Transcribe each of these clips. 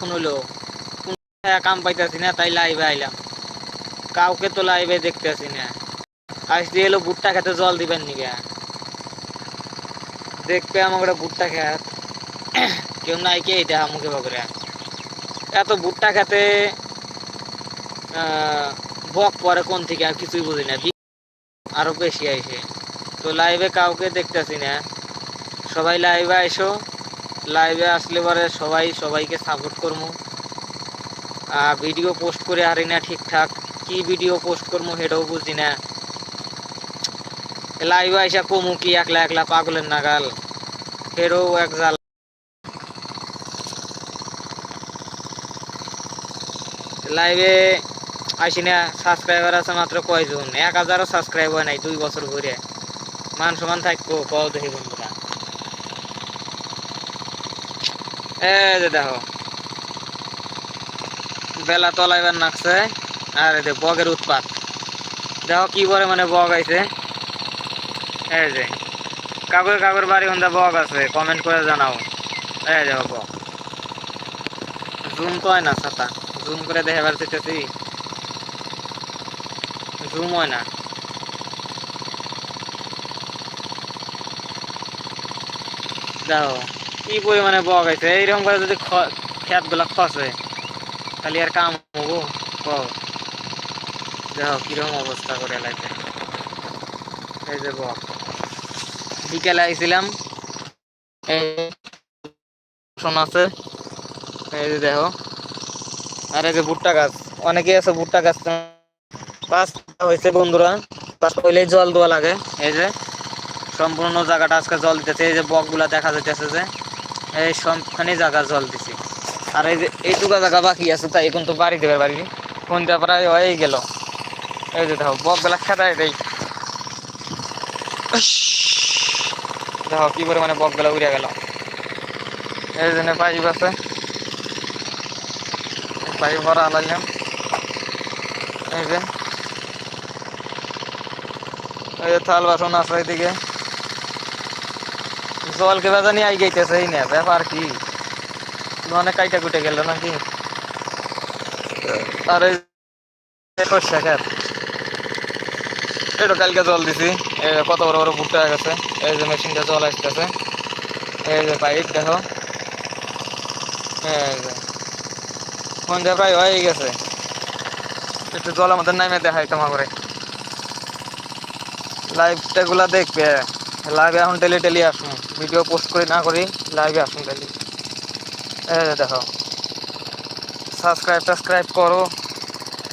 Phone হলো। কাম পাইতেছি না, তাই লাইভে আইলাম। কাউকে তো লাইভে দেখতেছি না। আজ দিয়ে এলো ভুট্টা খেতে জল দিবেন নিকে দেখবে আমাকে ভুট্টা খেত। কেউ নাই কে এটা মুখে বাবরে। এত ভুট্টা খেতে বক পরে কোন থেকে আর কিছুই বুঝি না। দি- আরও বেশি আইসে তো লাইভে কাউকে দেখতেছি না। সবাই লাইভে আইসো। লাইভে আসলে পরে সবাই, সবাইকে সাপোর্ট করব ভিডিও পোস্ট করে হারি না ঠিকঠাক। কি ভিডিও পোস্ট করব সেটাও বুঝি না। লাইভে আইসা কমু কি একলা একলা পাগলের নাগাল। ফেরও এক জাল। লাইভে আসি না সাবস্ক্রাইবার আছে মাত্র কয়জন? এক হাজারও সাবস্ক্রাইব হয় নাই দুই বছর ঘুরে মান সমান থাকব কও দেখি বন্ধুরা এ যে দেখো। বেলা তলাইবার নাকছে। আর এই যে বগের উৎপাত। দেখো কি বলে মানে বগ আইছে। এই যে। কাকুর কাকুর বাড়ি হন্দা বগ আছে কমেন্ট করে জানাও। এই দেখো বগ। জুম তো হয় না ছাতা জুম করে দেখাবার চেয়েছি জুম হয় না। দেখো। কি পরিমাণে বগ আছে? এইরকম করে যদি খেতগুলা খসে, তাহলে আর কাম হব? কও। দেখো কীরকম অবস্থা করে লাগছে এই যে বক। বিকেলে আইছিলাম আছে, এই যে দেখো। আর এই যে ভুট্টা গাছ অনেকে আছে ভুট্টা গাছ পাঁচ হয়েছে বন্ধুরা, পাঁচ হইলেই জল দেওয়া লাগে। এই যে সম্পূর্ণ জায়গাটা আজকে জল দিতেছে, এই যে বকগুলা দেখা যাইতেছে যে। এই সবখানে জায়গা জল দিছে। আর এই যে এইটুকু জায়গা বাকি আছে, তাই এখন তো বাড়ি দেবে বাড়ি। কোনটা প্রায় হয়ে গেল। এই যে দেখো, বকগুলা খেদাই দেই। দেখো কি করে মানে বকগুলা উড়ে গেল। এই জন্য পাইপ আছে। পাইপ ভরা আলাইলাম এই যে। এই যে থাল বাসন আছে এদিকে জল কে বাজানি আই এই না, ব্যাপার কি? অনেক কাইটা কুটে গেল নাকি? আর এটা কালকে জল দিছি কত বড় বড় ভুট্টা গেছে, এই যে মেশিনটা জল আসতেছে, এই যে পাইপ দেখো সন্ধ্যা প্রায় হয়ে গেছে। একটু জল আমাদের নামে দেখাই তোমার করে। লাইভটা গুলা দেখবে। লাইভে এখন ডেলি ডেলি আসুন। ভিডিও পোস্ট করি, না করি লাইভে আসুন ডেলি দেখো। সাবস্ক্রাইব টাবস্ক্রাইব করো।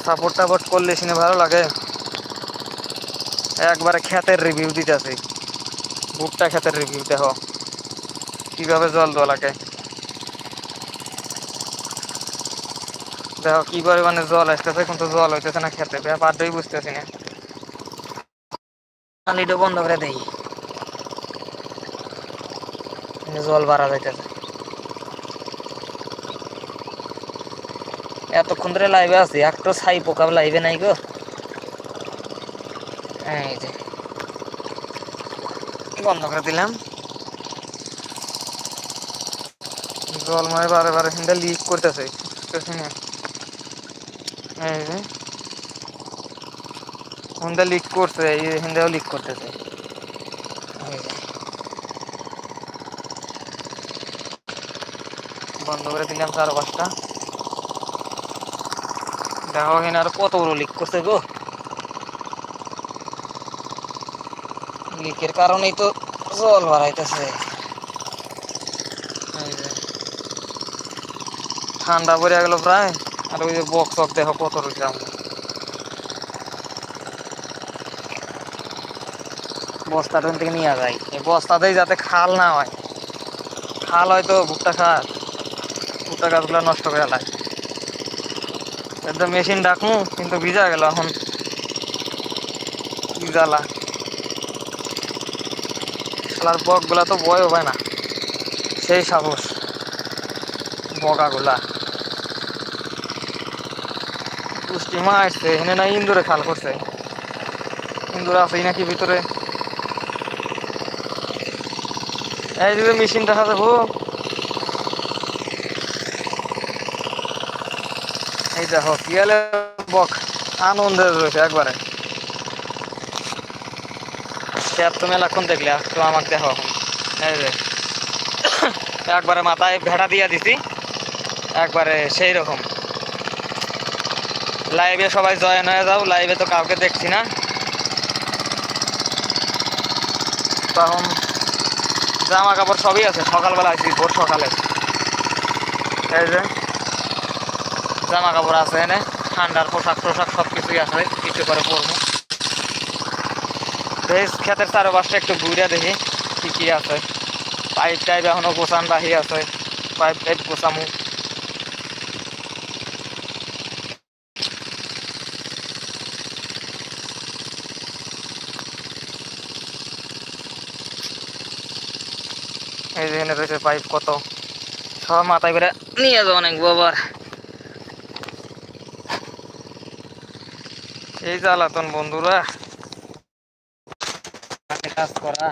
সাপোর্ট টাপোর্ট করলে শুনে ভালো লাগে। একবারে ক্ষেতের রিভিউ দিতেছি। ভুট্টা ক্ষেতের রিভিউ দেখো। কীভাবে জল দেওয়া লাগে। দেখো, কি পরিমাণে জল আসতেছে, কিন্তু জল হইতেছে না খেতে ব্যাপারটাই বুঝতেছি না। পানিটা বন্ধ করে দেই। জল বাড়া যাইতেছে। এতক্ষণ ধরে লাইভে আছি, একটু ছাই পোকা লাইভে নাই গো। এই যে। বন্ধ করে দিলাম। জল মানে বারে বারে হিন্দা লিক করতেছে হুন্দা লিক করছে হিন্দাও লিক করতেছে। বন্ধ করে দিলাম চার পাঁচটা। দেখো এখানে আর কত বড় লিক করছে গো। লিকের কারণেই তো জল বাড়াইতেছে। ঠান্ডা পড়ে গেল প্রায়। আর ওই যে বক চক দেখো কত রয়েছে আমরা। বস্তাটা থেকে নিয়ে যায় এই বস্তাতেই যাতে খাল না হয়। খাল হয়তো ভুট্টা খাত ভুট্টা গাছগুলো নষ্ট করে লাগে একদম মেশিন ডাকমু কিন্তু ভিজা গেল এখন। জ্বালা। খেলার বকগুলা তো বয় হবে না। সেই সাহস। বকাগুলা। পুষ্টি মা আসছে, এখানে না ইন্দুরে খাল করছে। ইন্দুর আছে নাকি ভিতরে? এই যে মেশিনটা হাতে ভো দেখো পিয়ালে বক, আনন্দে রয়েছে একবারে। ক্যাব তুমি মেলাক্ষণ দেখলে? তো আমাকে দেখো এখন। একবারে মাথায় ভেড়া দিয়া দিছি। একবারে সেই রকম। লাইভে সবাই জয়েন হয়ে যাও। লাইভে তো কাউকে দেখছি না। তখন জামা কাপড় সবই আছে। সকালবেলা আসি, ভোর সকালে। এই যে জামা কাপড় আছে এনে, ঠান্ডার পোশাক টোশাক সব কিছুই আছে কিছু করে পরবো। বেশ, ক্ষেতের চারপাশটা একটু ঘুরে দেখি কি কি আছে। পাইপ টাইপ এখনও গোছান বাহি আছে, পাইপ টাইপ গোছামু। এই যেখানে রয়েছে পাইপ কত। সব মাথায় করে নিয়ে যাও অনেক বাবার এই জ্বালাতন বন্ধুরা। মাঠে কাজ করা।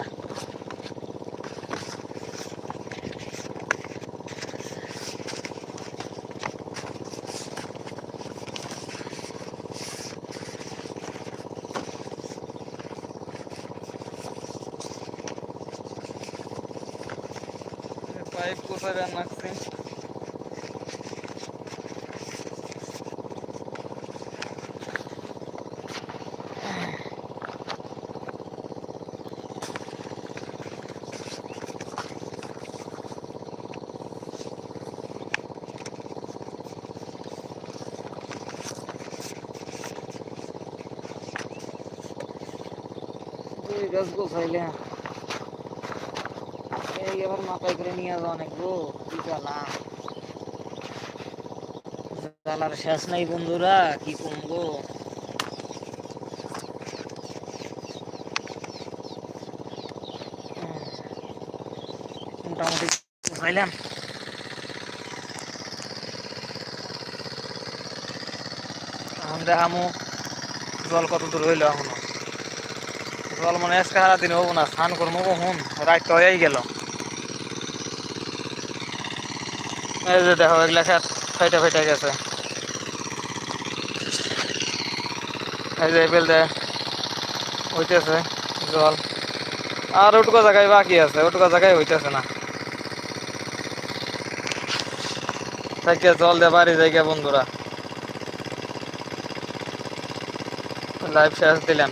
পাইপ কোথায় রাখছে এই গাছ এই আবার মাথায় করে নিয়ে যাওয়া অনেক গো, কি জ্বালা। জ্বালার শেষ নাই বন্ধুরা, কি কমবো মোটামুটি গোছাইলাম। দেখামো জল কত দূর হইল এখনও। জল মনে আজকে সারাদিন হব না, স্নান করব কখন রাত তো হয়েই গেল। এই যে দেখো এগুলা খেত ফাইটে ফাইটে গেছে। এই যে বেল দে হইতেছে, জল। আর ওটুকু জায়গায় বাকি আছে, ওটুকু জায়গায় হইতেছে না। থেকে জল দে বাড়ি জায়গা বন্ধুরা। লাইভ শেষ দিলাম